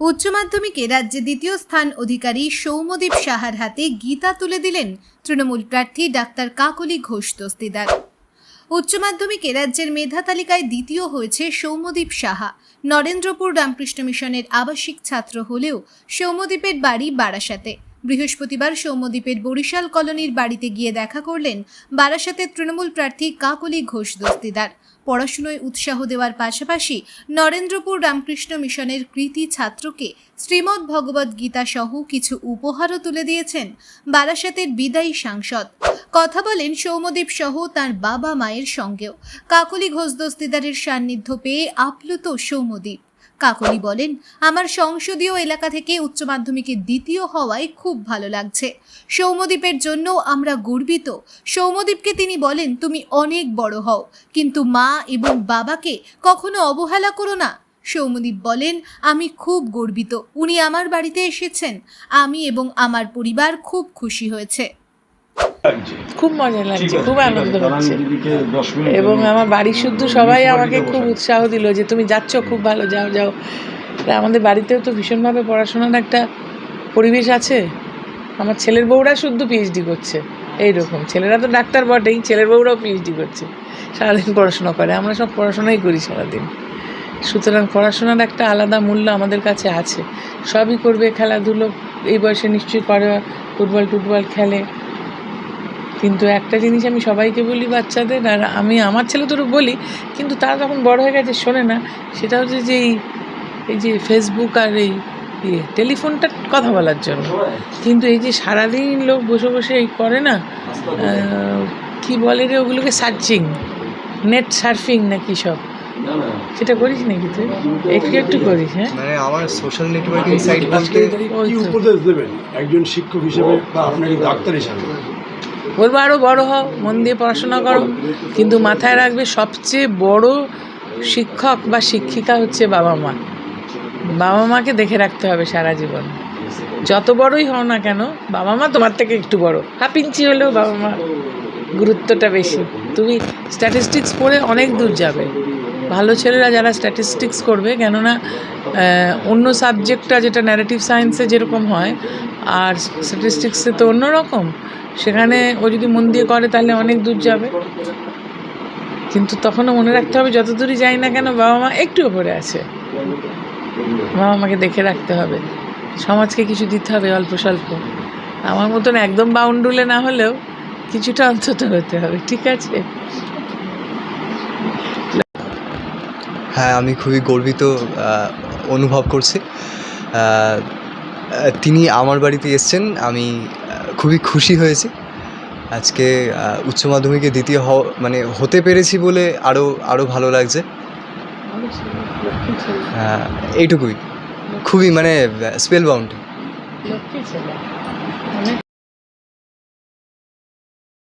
উচ্চ মাধ্যমিকে রাজ্যে দ্বিতীয় স্থান অধিকারী সৌম্যদীপ সাহার হাতে গীতা তুলে দিলেন তৃণমূল প্রার্থী ডাক্তার কাকলি ঘোষ দস্তিদার। উচ্চ মাধ্যমিকে রাজ্যের মেধা তালিকায় দ্বিতীয় হয়েছে সৌম্যদীপ সাহা। নরেন্দ্রপুর রামকৃষ্ণ মিশনের আবাসিক ছাত্র হলেও সৌম্যদীপের বাড়ি বারাসাতে। বৃহস্পতিবার সৌম্যদীপের বরিশাল কলোনির বাড়িতে গিয়ে দেখা করলেন বারাসাতের তৃণমূল প্রার্থী কাকলি ঘোষ দস্তিদার। পড়াশুনোয় উৎসাহ দেওয়ার পাশাপাশি নরেন্দ্রপুর রামকৃষ্ণ মিশনের কৃতি ছাত্রকে শ্রীমদ্ ভগবদ্ গীতা সহ কিছু উপহারও তুলে দিয়েছেন বারাসাতের বিদায়ী সাংসদ। কথা বলেন সৌম্যদীপ সহ তার বাবা মায়ের সঙ্গেও। কাকলি ঘোষ দস্তিদারের সান্নিধ্য পেয়ে আপ্লুত সৌম্যদীপ কাকলি বলেন, আমার সংসদীয় এলাকা থেকে উচ্চ মাধ্যমিকে দ্বিতীয় হওয়ায় খুব ভালো লাগছে। সৌমদ্বীপের জন্য আমরা গর্বিত। সৌমদ্বীপকে তিনি বলেন, তুমি অনেক বড় হও, কিন্তু মা এবং বাবাকে কখনো অবহেলা করো না। সৌম্যদীপ বলেন, আমি খুব গর্বিত। উনি আমার বাড়িতে এসেছেন। আমি এবং আমার পরিবার খুব খুশি হয়েছে। খুব মজা লাগছে খুব আনন্দ হচ্ছে। এবং আমার বাড়ির শুদ্ধ সবাই আমাকে খুব উৎসাহ দিল যে তুমি যাচ্ছ খুব ভালো যাও যাও। আমাদের বাড়িতেও তো ভীষণভাবে পড়াশোনার একটা পরিবেশ আছে। আমার ছেলের বউরা শুদ্ধ পিএইচডি করছে এইরকম। ছেলেরা তো ডাক্তার বটেই ছেলের বউরাও পিএইচডি করছে। সারাদিন পড়াশোনা করে আমরা সব পড়াশোনাই করি সারাদিন। সুতরাং পড়াশোনার একটা আলাদা মূল্য আমাদের কাছে আছে। সবই করবে খেলাধুলো এই বয়সে নিশ্চয়ই করে ফুটবল টুটবল খেলে। কিন্তু একটা জিনিস আমি সবাইকে বলি বাচ্চাদের আর আমি আমার ছেলে তোর বলি কিন্তু তারা যখন বড় হয়ে গেছে শোনে না সেটা হচ্ছে যে এই এই যে ফেসবুক আর এই ইয়ে টেলিফোনটা কথা বলার জন্য। কিন্তু এই যে সারাদিন লোক বসে বসে এই করে না কি বলে রে ওগুলোকে সার্চিং নেট সার্ফিং নাকি সব। সেটা করিস নাকি তুই? একটু একটু করিস হ্যাঁ? মানে আমার সোশ্যাল নেটওয়ার্কিং সাইট বলতে কি উপদেশ দেবেন? একজন শিক্ষক হিসেবে বা আপনাকে ডাক্তার হিসেবে? বলব আরও বড় হও, মন দিয়ে পড়াশোনা করো। কিন্তু মাথায় রাখবে সবচেয়ে বড় শিক্ষক বা শিক্ষিকা হচ্ছে বাবা মা। বাবা মাকে দেখে রাখতে হবে সারা জীবন। যত বড়ই হও না কেন, বাবা মা তোমার থেকে একটু বড়। হাফ ইঞ্চি হলেও বাবা মা গুরুত্বটা বেশি। তুমি স্ট্যাটিস্টিক্স পড়ে অনেক দূর যাবে। ভালো ছেলেরা যারা স্ট্যাটিস্টিক্স করবে, কেননা অন্য সাবজেক্টটা যেটা ন্যারেটিভ সায়েন্সে যেরকম হয়, আর স্ট্যাটিস্টিক্সে তো অন্য রকম সেখানে ও যদি মন দিয়ে করে তাহলে অনেক দূর যাবে। কিন্তু তখনও মনে রাখতে হবে যত দূরই যাই না কেন বাবা মা একটু ওপরে আছে। বাবা মাকে দেখে রাখতে হবে। সমাজকে কিছু দিতে হবে অল্প স্বল্প। আমার মতন একদম বাউন্ডুলে না হলেও কিছুটা অন্তত হতে হবে, ঠিক আছে? হ্যাঁ আমি খুবই গর্বিত অনুভব করছি। তিনি আমার বাড়িতে এসছেন, আমি খুবই খুশি হয়েছি। আজকে উচ্চ মাধ্যমিকে দ্বিতীয় হওয়া মানে হতে পেরেছি বলে আরও আরও ভালো লাগছে। এইটুকুই। খুবই মানে স্পেল বাউন্ড